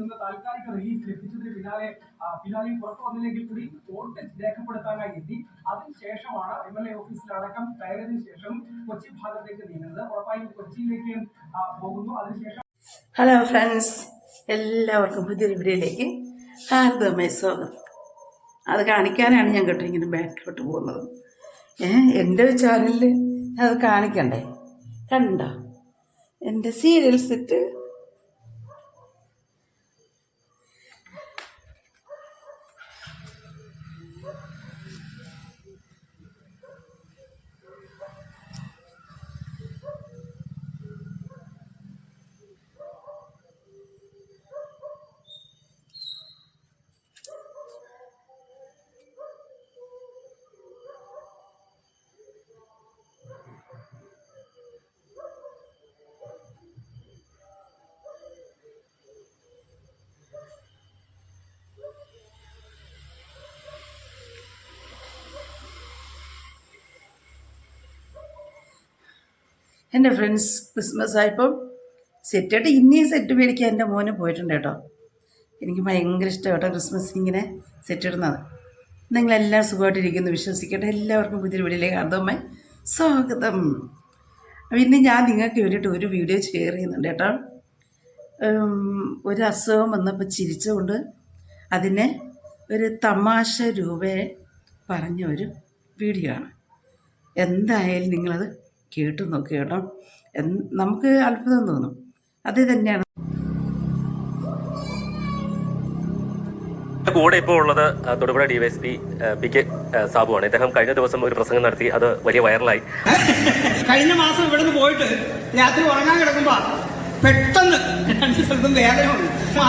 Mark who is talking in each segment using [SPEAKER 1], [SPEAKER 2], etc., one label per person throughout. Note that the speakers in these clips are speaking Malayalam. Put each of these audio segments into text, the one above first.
[SPEAKER 1] നിന്ന് താൽക്കാലിക റിലീഫ് ലഭിച്ചതിന് പിന്നാലെ പിന്നാലെ പുറത്തു വന്നില്ലെങ്കിൽ കൂടി വോട്ട് രേഖപ്പെടുത്താനായി എത്തി. അതിനുശേഷമാണ് എം എൽ എ ഓഫീസിലടക്കം കയറിയതിനു ശേഷം കൊച്ചി ഭാഗത്തേക്ക് നീങ്ങുന്നത്. ഉറപ്പായും കൊച്ചിയിലേക്ക് പോകുന്നു. അതിനുശേഷം
[SPEAKER 2] ഹലോ ഫ്രണ്ട്സ് എല്ലാവർക്കും പുതിയൊരു വീഡിയോയിലേക്ക് ഹാർദമായി സ്വാഗതം. അത് കാണിക്കാനാണ് ഞാൻ കേട്ടോ ഇങ്ങനെ ബാക്കിലോട്ട് പോകുന്നത്. ഏ എന്റെ ചാനലിൽ അത് കാണിക്കണ്ടേ? കണ്ടോ? എന്റെ സീരിയൽ സെറ്റ് എന്റെ ഫ്രണ്ട്സ് ക്രിസ്മസ് ആയപ്പം സെറ്റായിട്ട് ഇന്നീ സെറ്റ് മേടിക്കാൻ എന്റെ മോന് പോയിട്ടുണ്ട് കേട്ടോ. എനിക്ക് ഭയങ്കര ഇഷ്ടം കേട്ടോ ക്രിസ്മസ് ഇങ്ങനെ സെറ്റ് ഇടുന്നത്. നിങ്ങളെല്ലാം സുഖമായിട്ടിരിക്കുന്നു വിശ്വസിക്കട്ടെ. എല്ലാവർക്കും പുതിയൊരു വീഡിയോയിലേക്ക് അർദ്ധമായി സ്വാഗതം. പിന്നെ ഞാൻ നിങ്ങൾക്ക് വേണ്ടിയിട്ട് ഒരു വീഡിയോ ഷെയർ ചെയ്യുന്നുണ്ട് കേട്ടോ. ഒരു അസുഖം വന്നപ്പോൾ ചിരിച്ചുകൊണ്ട് അതിനെ ഒരു തമാശ രൂപയെ പറഞ്ഞ ഒരു വീഡിയോ ആണ്. എന്തായാലും നിങ്ങളത് കേട്ടു നോക്കി കേട്ടോ. നമുക്ക് അത്ഭുതം തോന്നും. അത് തന്നെയാണ്
[SPEAKER 3] കൂടെ ഇപ്പോൾ ഉള്ളത് തൊടുപുഴ ഡിവൈഎസ്പി പി കെ സാബുവാണ് ഇദ്ദേഹം കഴിഞ്ഞ ദിവസം ഒരു പ്രസംഗം നടത്തി അത് വലിയ വൈറലായി.
[SPEAKER 4] കഴിഞ്ഞ മാസം ഇവിടുന്ന് പോയിട്ട് രാത്രി ഉറങ്ങാൻ കിടക്കുമ്പോ പെട്ടെന്ന് രണ്ട് സ്ഥലത്തും വേദന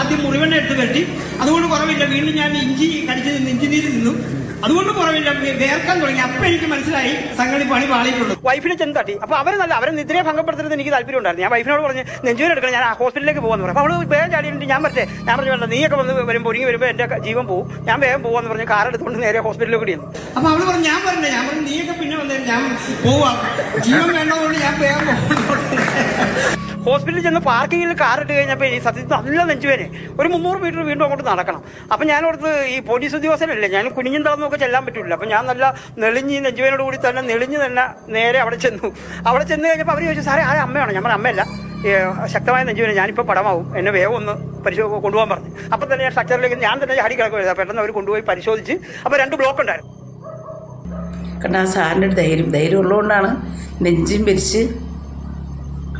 [SPEAKER 4] ആദ്യം മുറിവെണ്ണ എടുത്ത് കെട്ടി അതുകൊണ്ട് കുറവില്ല. വീണ്ടും ഞാൻ ഇഞ്ചി കടിച്ചു നിന്ന് ഇഞ്ചി നീര് നിന്നു. അതുകൊണ്ട് കുറവില്ല. വേർക്കാൻ തുടങ്ങി. അപ്പൊ എനിക്ക് മനസ്സിലായി സംഗതി പണി പാളിയിട്ടുള്ളൂ വൈഫിനെ ചെന്ന് തട്ടി. അപ്പൊ അവർ നല്ല അവരെ നിദ്രയെ ഭംഗപ്പെടുത്തുന്നത് എനിക്ക് താല്പര്യം ഉണ്ടായിരുന്നു. ഞാൻ വൈഫിനോട് പറഞ്ഞ് നെഞ്ചൂരി എടുക്കണം. ഞാൻ ഹോസ്പിറ്റലിലേക്ക് പോകാന്ന് പറഞ്ഞു. അപ്പൊ അവൾ വേഗം ചാടിയിട്ട് ഞാൻ പറ്റേ ഞാൻ പറഞ്ഞു വേണ്ട നീയൊക്കെ വന്ന് വരുമ്പോൾ ഒരുങ്ങി വരുമ്പോൾ എന്റെ ജീവൻ പോകും ഞാൻ വേഗം പോവാന്ന് പറഞ്ഞ് കാർ എടുത്തുകൊണ്ട് നേരെ ഹോസ്പിറ്റലിലേക്ക് കൂടി അപ്പൊ അവൾ പറഞ്ഞു ഞാൻ പറഞ്ഞു ഞാൻ പറഞ്ഞു നീയൊക്കെ പിന്നെ വന്നേ ഞാൻ പോവാം. ജീവൻ വേണ്ടതുകൊണ്ട് ഞാൻ വേഗം പോകും ഹോസ്പിറ്റലിൽ ചെന്ന് പാർക്കിങ്ങിൽ കാർ ഇട്ട് കഴിഞ്ഞപ്പോൾ ഈ സത്യത്തിൽ നല്ല നെഞ്ചുവേനെ ഒരു മുന്നൂറ് മീറ്റർ വീണ്ടും അങ്ങോട്ട് നടക്കണം. അപ്പം ഞാൻ ഓർത്ത് ഈ പോലീസ് ഉദ്യോഗസ്ഥരല്ലേ ഞാൻ കുനിഞ്ഞും തളർന്നൊക്കെ ചെല്ലാൻ പറ്റില്ല അപ്പം ഞാൻ നല്ല നെളിഞ്ഞ് നെഞ്ചുവേനോട് കൂടി തന്നെ നെളിഞ്ഞ് തന്നെ നേരെ അവിടെ ചെന്നു. അവിടെ ചെന്ന് കഴിഞ്ഞപ്പോൾ അവർ ചോദിച്ചു സാറേ ആരെ അമ്മയാണ്? ഞാൻ അമ്മയല്ല. ശക്തമായ നെഞ്ചുവേന ഞാനിപ്പോൾ പടമാവും. എന്നെ വേഗം ഒന്ന് പരിശോ കൊണ്ടുപോകാൻ പറഞ്ഞു. അപ്പം തന്നെ ഞാൻ സ്ട്രക്ചറിലേക്ക് ഞാൻ തന്നെ ചാടി കിടക്കുമായിരുന്നു പെട്ടെന്ന് അവർ കൊണ്ടുപോയി പരിശോധിച്ച്. അപ്പോൾ രണ്ട് ബ്ലോക്ക് ഉണ്ടായിരുന്നു.
[SPEAKER 2] കണ്ട ആ സാറിന്റെ ധൈര്യം ധൈര്യം ഉള്ളതുകൊണ്ടാണ് നെഞ്ചും പിരിച്ച്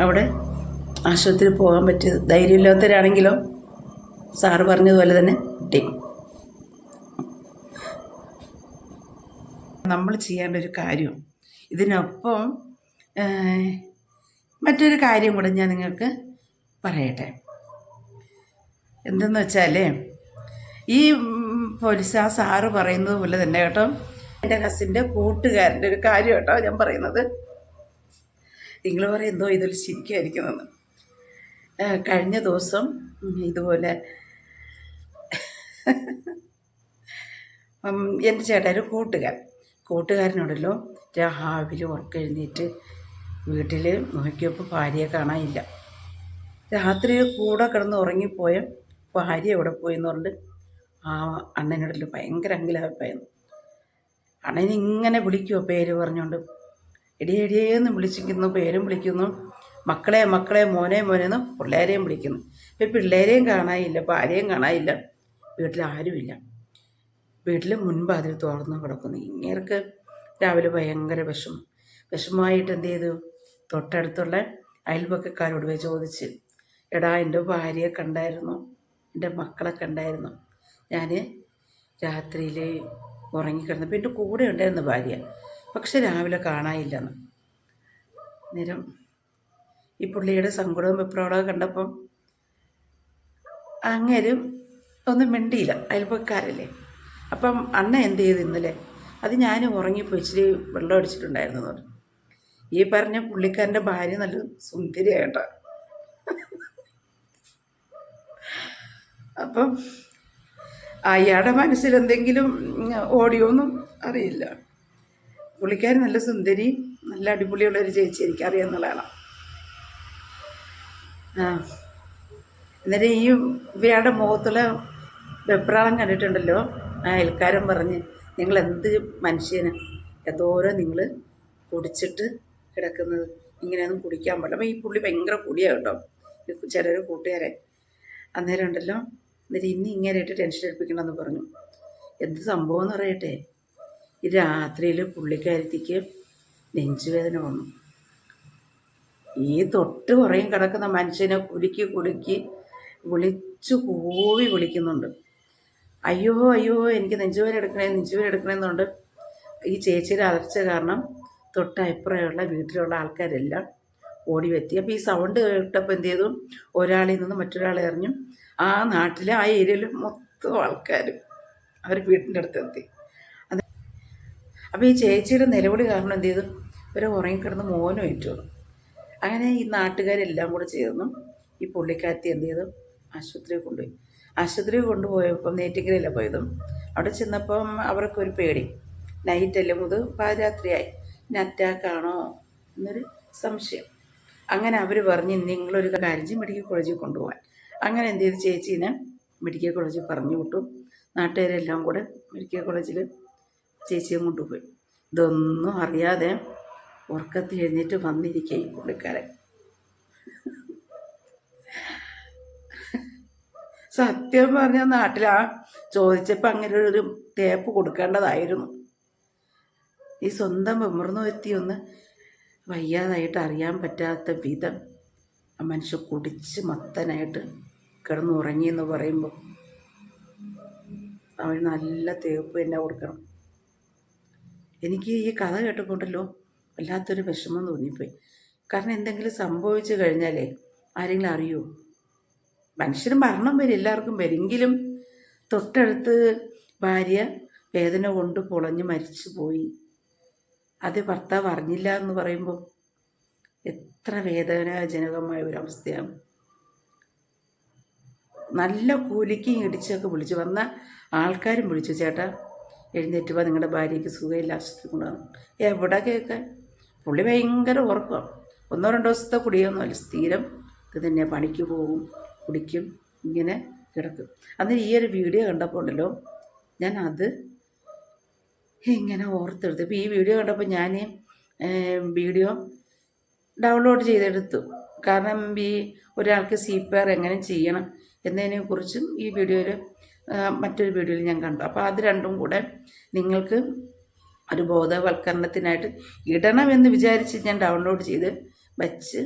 [SPEAKER 2] അവിടെ ആശുപത്രിയിൽ പോകാൻ പറ്റിയത്. ധൈര്യമില്ലാത്തവരാണെങ്കിലോ സാറ് പറഞ്ഞതുപോലെ തന്നെ കിട്ടി. നമ്മൾ ചെയ്യേണ്ട ഒരു കാര്യം. ഇതിനൊപ്പം മറ്റൊരു കാര്യം കൂടെ ഞാൻ നിങ്ങൾക്ക് പറയട്ടെ. എന്തെന്ന് വെച്ചാൽ ഈ പോലീസ് ആ സാറ് പറയുന്നത് പോലെ തന്നെ കേട്ടോ. എന്റെ കസിന്റെ കൂട്ടുകാരന്റെ ഒരു കാര്യം കേട്ടോ ഞാൻ പറയുന്നത്. നിങ്ങൾ പറയുന്നോ ഇതൊരു ശരിക്കായിരിക്കുമെന്ന് കഴിഞ്ഞ ദിവസം ഇതുപോലെ എന്റെ ചേട്ടാ ഒരു കൂട്ടുകാരൻ കൂട്ടുകാരനോടല്ലോ രാവിലെ ഉറക്കെഴുന്നേറ്റ് വീട്ടിൽ നോക്കിയപ്പോൾ ഭാര്യയെ കാണാനില്ല രാത്രി കൂടെ കിടന്ന് ഉറങ്ങിപ്പോയ ഭാര്യ എവിടെ പോയി എന്ന് പറഞ്ഞിട്ട് ആ അണ്ണനോടല്ലോ ഭയങ്കര അങ്കിലാഭിപ്പായിരുന്നു അണ്ണൻ ഇങ്ങനെ വിളിക്കുമോ പേര് പറഞ്ഞുകൊണ്ട്. എടി എടിയേന്ന് വിളിച്ചിരിക്കുന്നു പേരും വിളിക്കുന്നു. മക്കളെ മക്കളെ മോനെ മോനെ എന്ന് പിള്ളേരെയും വിളിക്കുന്നു. ഇപ്പം പിള്ളേരെയും കാണാനില്ല ഭാര്യയും കാണാനില്ല. വീട്ടിൽ ആരുമില്ല. വീട്ടിൽ മുൻപാതിൽ തുറന്ന് കിടക്കുന്നു. ഇങ്ങേർക്ക് രാവിലെ ഭയങ്കര വിഷമം. വിഷമമായിട്ട് എന്ത് ചെയ്തു? തൊട്ടടുത്തുള്ള അയൽപക്കക്കാരോട് പോയി ചോദിച്ച് എടാ എന്റെ ഭാര്യയെ കണ്ടായിരുന്നു എന്റെ മക്കളെ കണ്ടായിരുന്നു. ഞാൻ രാത്രിയിൽ ഉറങ്ങിക്കിടന്നപ്പോൾ എന്റെ കൂടെ ഉണ്ടായിരുന്നു ഭാര്യ. പക്ഷെ രാവിലെ കാണാനില്ലെന്ന്. നേരം ഈ പുള്ളിയുടെ സങ്കടവും വെപ്രാളവും കണ്ടപ്പം അങ്ങേരും ഒന്നും മിണ്ടിയില്ല. അയൽപ്പക്കാരല്ലേ അപ്പം അണ്ണ എന്ത് ചെയ്തു ഇന്നലെ? അത് ഞാൻ ഉറങ്ങിപ്പോയി ഇച്ചിരി വെള്ളം അടിച്ചിട്ടുണ്ടായിരുന്നു പറഞ്ഞു. ഈ പറഞ്ഞ പുള്ളിക്കാരന്റെ ഭാര്യ നല്ല സുന്ദരിയായിട്ട. അപ്പം അയാളുടെ മനസ്സിൽ എന്തെങ്കിലും ഓടിയോന്നും അറിയില്ല. പുള്ളിക്കാരി നല്ല സുന്ദരി നല്ല അടിപൊളിയുള്ള ഒരു ചേച്ചി എനിക്കറിയാവുന്നതാണ് അന്നേരം ഈ ഇവയുടെ മുഖത്തുള്ള വെപ്രാളം കണ്ടിട്ടുണ്ടല്ലോ? അയൽക്കാരൻ പറഞ്ഞ് നിങ്ങൾ എന്ത് മനുഷ്യന്? എന്തോരം നിങ്ങൾ കുടിച്ചിട്ട് കിടക്കുന്നത്. ഇങ്ങനെയൊന്നും കുടിക്കാൻ പാടില്ല. അപ്പോൾ ഈ പുള്ളി ഭയങ്കര കുടിയാണ് കേട്ടോ. ചിലർ കൂട്ടുകാരെ അന്നേരം ഉണ്ടല്ലോ എന്നിട്ട് ഇനി ഇങ്ങനെ ഇട്ട് ടെൻഷൻ എടുപ്പിക്കണമെന്ന് പറഞ്ഞു. എന്ത് സംഭവം എന്ന് പറയട്ടെ? ഈ രാത്രിയിൽ പുള്ളിക്കാരത്തിക്ക് നെഞ്ചുവേദന വന്നു. ഈ തൊട്ട് പുറയും കിടക്കുന്ന മനുഷ്യനെ കുലുക്കി കുലുക്കി വിളിച്ചു കൂവി വിളിക്കുന്നുണ്ട്. അയ്യോ അയ്യോ എനിക്ക് നെഞ്ചുവേദന എടുക്കണേ നെഞ്ചുവേദന എടുക്കണമെന്നുണ്ട് ഈ ചേച്ചിയുടെ അലർച്ച കാരണം തൊട്ട് അഭിപ്രായമുള്ള വീട്ടിലുള്ള ആൾക്കാരെല്ലാം ഓടി എത്തി അപ്പോൾ ഈ സൗണ്ട് കേട്ടപ്പോൾ എന്ത് ചെയ്തു? ഒരാളിൽ നിന്ന് മറ്റൊരാളെ എറിഞ്ഞു. ആ നാട്ടിലെ ആ ഏരിയയിൽ മൊത്തം ആൾക്കാരും അവർ വീട്ടിന്റെ അടുത്തെത്തി അത് അപ്പോൾ ഈ ചേച്ചിയുടെ നിലവിളി കാരണം എന്ത് ചെയ്തു? ഇവരെ ഉറങ്ങിക്കിടന്ന് മോനും ഏറ്റു അങ്ങനെ ഈ നാട്ടുകാരെല്ലാം കൂടെ ചേർന്നു ഈ പുള്ളിക്കാരത്തി എന്ത് ചെയ്തു? ആശുപത്രിയിൽ കൊണ്ടുപോയി. ആശുപത്രിയിൽ കൊണ്ടുപോയപ്പം നേറ്റിക്കരയില്ല പോയതും. അവിടെ ചെന്നപ്പം അവർക്കൊരു പേടി. നൈറ്റല്ലേ മുതൽ പാതിരാത്രിയായി. ഇനി അറ്റാക്കാണോ എന്നൊരു സംശയം. അങ്ങനെ അവർ പറഞ്ഞ് നിങ്ങളൊരു കാര്യം മെഡിക്കൽ കോളേജിൽ കൊണ്ടുപോകാൻ അങ്ങനെ എന്ത് ചെയ്തു? ചേച്ചീനെ മെഡിക്കൽ കോളേജിൽ പറഞ്ഞു വിട്ടു. നാട്ടുകാരെല്ലാം കൂടെ മെഡിക്കൽ കോളേജിൽ ചേച്ചിയെ കൊണ്ടുപോയി. ഇതൊന്നും അറിയാതെ ഉറക്കത്തിൽ എഴുന്നേറ്റ് വന്നിരിക്കുക കൊടുക്കാറ് സത്യം പറഞ്ഞ നാട്ടിൽ ആ ചോദിച്ചപ്പോൾ അങ്ങനെ ഒരു തേപ്പ് കൊടുക്കേണ്ടതായിരുന്നു. ഈ സ്വന്തം വിമർന്നു ഒന്ന് വയ്യാതായിട്ട് അറിയാൻ പറ്റാത്ത വിധം ആ മനുഷ്യൻ കുടിച്ച് മത്തനായിട്ട് കിടന്നുറങ്ങി എന്ന് പറയുമ്പോൾ അവന് നല്ല തേപ്പ് തന്നെ കൊടുക്കണം. എനിക്ക് ഈ കഥ കേട്ടപ്പോണ്ടല്ലോ വല്ലാത്തൊരു വിഷമം തോന്നിപ്പോയി. കാരണം എന്തെങ്കിലും സംഭവിച്ചു കഴിഞ്ഞാലേ ആരെങ്കിലും അറിയൂ? മനുഷ്യന് മരണം വരും എല്ലാവർക്കും വരുമെങ്കിലും തൊട്ടടുത്ത് ഭാര്യ വേദന കൊണ്ട് പൊളഞ്ഞ് മരിച്ചു പോയി. അത് ഭർത്താവ് അറിഞ്ഞില്ല എന്ന് പറയുമ്പോൾ എത്ര വേദനാജനകമായ ഒരവസ്ഥയാണ് നല്ല കൂലിക്ക് ഇടിച്ചൊക്കെ വിളിച്ചു. വന്ന ആൾക്കാരും വിളിച്ചു. ചേട്ടാ എഴുന്നേറ്റ് വാ നിങ്ങളുടെ ഭാര്യയ്ക്ക് സുഖമില്ല ആശുപത്രി എവിടെ കേൾക്കാൻ? പുള്ളി ഭയങ്കര ഉറക്കമാണ് ഒന്നോ രണ്ടോ ദിവസത്തെ കുടിയൊന്നുമല്ല. സ്ഥിരം ഇത് തന്നെ പണിക്ക് പോകും കുടിക്കും ഇങ്ങനെ കിടക്കും. അന്ന് ഈ ഒരു വീഡിയോ കണ്ടപ്പോൾ ഉണ്ടല്ലോ ഞാൻ അത് ഇങ്ങനെ ഓർത്തെടുത്തു. ഇപ്പോൾ ഈ വീഡിയോ കണ്ടപ്പോൾ ഞാൻ വീഡിയോ ഡൗൺലോഡ് ചെയ്തെടുത്തു. കാരണം ഈ ഒരാൾക്ക് സി പി ആർ എങ്ങനെ ചെയ്യണം എന്നതിനെക്കുറിച്ചും ഈ വീഡിയോയിൽ മറ്റൊരു വീഡിയോയിൽ ഞാൻ കണ്ടു. അപ്പോൾ അത് രണ്ടും കൂടെ നിങ്ങൾക്ക് ഒരു ബോധവൽക്കരണത്തിനായിട്ട് ഇടണമെന്ന് വിചാരിച്ച് ഞാൻ ഡൗൺലോഡ് ചെയ്ത് വച്ച്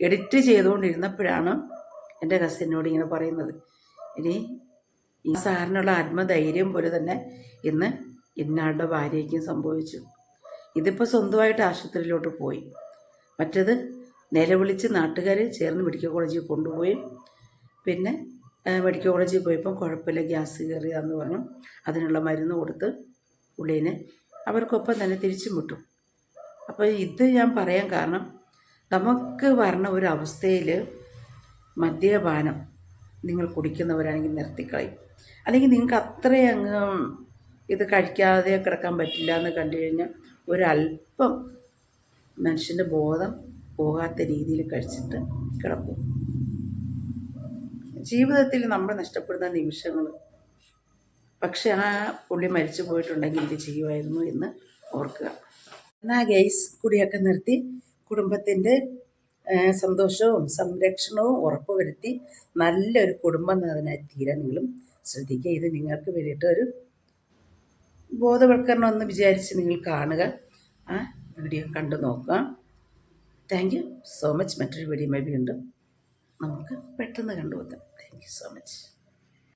[SPEAKER 2] എഡിറ്റ് ചെയ്തുകൊണ്ടിരുന്നപ്പോഴാണ് എന്റെ കസിനോട് ഇങ്ങനെ പറയുന്നത്. ഇനി ഈ സാറിനുള്ള ആത്മധൈര്യം പോലെ തന്നെ ഇന്ന് ഇന്നാളുടെ ഭാര്യയ്ക്കും സംഭവിച്ചു. ഇതിപ്പോൾ സ്വന്തമായിട്ട് ആശുപത്രിയിലോട്ട് പോയി. മറ്റത് നിലവിളിച്ച് നാട്ടുകാർ ചേർന്ന് മെഡിക്കൽ കോളേജിൽ കൊണ്ടുപോയി. പിന്നെ മെഡിക്കൽ കോളേജിൽ പോയപ്പം കുഴപ്പമില്ല ഗ്യാസ് കയറിയതാന്ന് പറഞ്ഞു. അതിനുള്ള മരുന്ന് കൊടുത്ത് പുള്ളീനെ അവർക്കൊപ്പം തന്നെ തിരിച്ചു മുട്ടു അപ്പോൾ ഇത് ഞാൻ പറയാൻ കാരണം നമുക്ക് വരണ ഒരു അവസ്ഥയിൽ മദ്യപാനം നിങ്ങൾ കുടിക്കുന്നവരാണെങ്കിൽ നിർത്തിക്കളയും. അല്ലെങ്കിൽ നിങ്ങൾക്ക് അത്രയങ്ങ് ഇത് കഴിക്കാതെ കിടക്കാൻ പറ്റില്ല എന്ന് കണ്ടു കഴിഞ്ഞാൽ ഒരല്പം മനുഷ്യന്റെ ബോധം പോകാത്ത രീതിയിൽ കഴിച്ചിട്ട് കിടക്കും. ജീവിതത്തിൽ നമ്മൾ നഷ്ടപ്പെടുന്ന നിമിഷങ്ങൾ പക്ഷെ ആ പുള്ളി മരിച്ചു പോയിട്ടുണ്ടെങ്കിൽ ഇത് ചെയ്യുമായിരുന്നു എന്ന് ഓർക്കുക. എന്നാൽ ഗെയ്സ് കുടിയൊക്കെ നിർത്തി. കുടുംബത്തിന്റെ സന്തോഷവും സംരക്ഷണവും ഉറപ്പുവരുത്തി നല്ലൊരു കുടുംബം അതിനായി തീരെ നിങ്ങളും ശ്രദ്ധിക്കുക. ഇത് നിങ്ങൾക്ക് വേണ്ടിയിട്ട് ഒരു ബോധവൽക്കരണം എന്ന് വിചാരിച്ച് നിങ്ങൾ കാണുക. ആ വീഡിയോ കണ്ടു നോക്കുക. താങ്ക് യു സോ മച്ച് മറ്റൊരു വീഡിയോ മേ വീണ്ടും നമുക്ക് പെട്ടെന്ന് കണ്ടുപോകാം താങ്ക് യു സോ മച്ച്